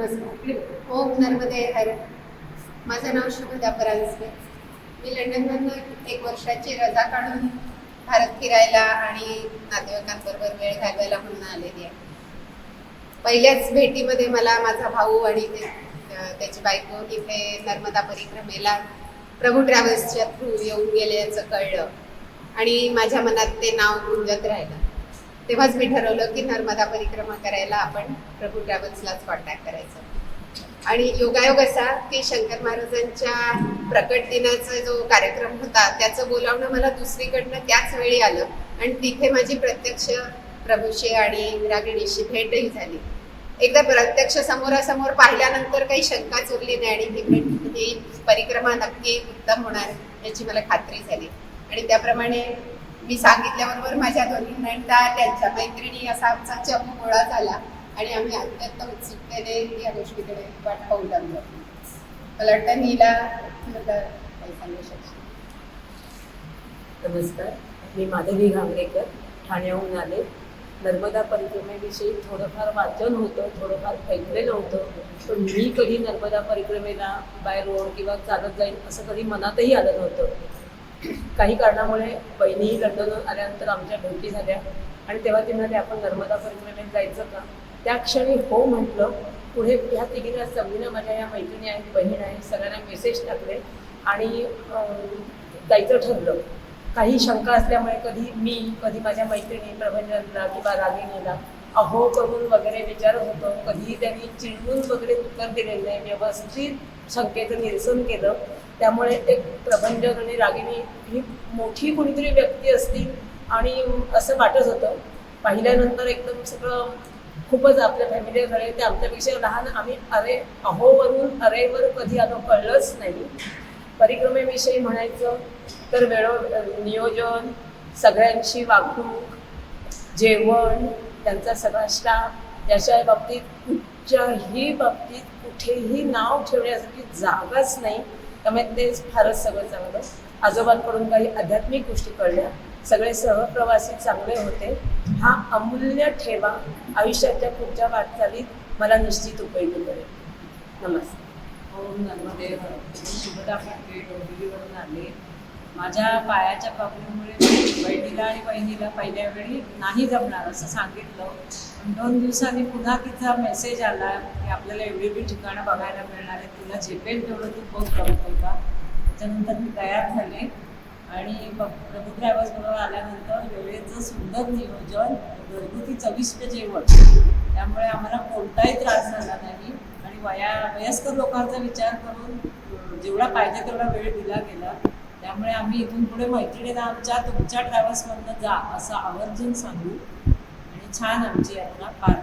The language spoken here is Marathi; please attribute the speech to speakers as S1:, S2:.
S1: नमस्कार ओम नर्मदे हर. माझं नाव शुभदा परांजपे. मी लंडनमधनं एक वर्षाची रजा काढून भारत फिरायला आणि नातेवाईकांबरोबर वेळ घालवायला म्हणून आलेली आहे. पहिल्याच भेटीमध्ये मला माझा भाऊ आणि त्याची बायको इथे नर्मदा परिक्रमेला प्रभू ट्रॅव्हल्सच्या थ्रू येऊन गेल्याचं कळलं. आणि माझ्या मनात ते नाव गुंजत राहिलं. तेव्हाच मी ठरवलं की नर्मदा परिक्रमा करायला आपण प्रभू ट्रॅव्हल्सलाच कॉन्टॅक्ट करायचं. आणि योगायोग असा की शंकर महाराजांच्या प्रकट दिनाचा जो कार्यक्रम होता त्याचं बोलावणं मला दुसरीकडनं त्याच वेळी आलं. आणि तिथे माझी प्रत्यक्ष प्रभूशी आणि रागिणीशी भेटही झाली. एकदा प्रत्यक्ष समोरासमोर पाहिल्यानंतर काही शंकाच उरली नाही आणि ही भेट ही परिक्रमा नक्की उत्तम होणार याची मला खात्री झाली. आणि त्याप्रमाणे मी सांगितल्याबरोबर माझ्या दोन्ही नंदा त्यांच्या मैत्रिणी असा आमचा चमू गोळा झाला आणि आम्ही अत्यंत उत्सुकतेने या गोष्टीकडे वाट पाहू लागलो. मला वाटतं नीला काही सांगू शकतो
S2: नमस्कार. मी माधवी घांगरेकर ठाण्याहून आले. नर्मदा परिक्रमेविषयी थोडंफार वाचन होतं थोडंफार ऐकलेलं होतं. पण मी कधी नर्मदा परिक्रमेला बाय रोड किंवा चालत जाईन असं कधी मनातही आलं नव्हतं. काही कारणामुळे बहिणीही लंडनहून आल्यानंतर आमच्या भेटी झाल्या. आणि तेव्हा ते म्हणाले आपण नर्मदा परिक्रमेत जायचं का? त्या क्षणी हो म्हटलं पुढे ह्या तिघीला समजीनं माझ्या या मैत्रिणी आहेत बहीण आहे सगळ्यांना मेसेज टाकले आणि जायचं ठरलं. काही शंका असल्यामुळे कधी मी कधी माझ्या मैत्रिणी प्रभंजनला किंवा रागिणीला अहो करून वगैरे विचारत होतो. कधी त्यांनी चिडून वगैरे उत्तर दिलेलं नाही. व्यवस्थित संकेत निरसन केलं. त्यामुळे एक प्रबंधक आणि रागिणी ही मोठी कुणीतरी व्यक्ती असती आणि असं वाटत होतं. पाहिल्यानंतर एकदम सगळं खूपच आपल्या फॅमिली फॅमिलीकडे ते आमच्यापेक्षा लहान आम्ही अरे अहोवरून अरेवर कधी आलो कळलंच नाही. परिक्रमेविषयी म्हणायचं तर वेळो नियोजन सगळ्यांशी वागणूक जेवण त्यांचा सगळा स्टाफ याच्या बाबतीत कुठच्याही बाबतीत कुठेही नाव ठेवण्यासाठी जागाच नाही. त्यामुळे ते फारच सगळं चांगलं. आजोबांकडून काही आध्यात्मिक गोष्टी कळल्या. सगळे सहप्रवासी चांगले होते. हा अमूल्य ठेवा. आयुष्याच्या पुढच्या वाटचालीत मला निश्चित उपयोगी पडेल. नमस्कार.
S3: शुभदा फडके डोंबिवलीवरून आले. माझ्या पायाच्या प्रॉब्लेममुळे बहिणीला आणि बहिणीला पहिल्या वेळी नाही जमणार असं सांगितलं. पण दोन दिवसांनी पुन्हा तिचा मेसेज आला की आपल्याला एवढी एवढी ठिकाणं बघायला मिळणार आहे तुला झेपेल तेवढं तू फोन करत का त्याच्यानंतर मी तयार झाले. आणि प्रभू ट्रॅव्हल्स बरोबर आल्यानंतर वेळेचं सुंदर नियोजन घरगुती चविष्ट जेवण. त्यामुळे आम्हाला कोणताही त्रास झाला नाही. आणि वया वयस्कर लोकांचा विचार करून जेवढा पाहिजे तेवढा वेळ दिला गेला. त्यामुळे आम्ही इथून पुढे मैत्रिणीला आमच्या तुमच्या ट्रॅव्हल्समधनं जा असं आवर्जून सांगू. आणि छान आमची यात्रा पार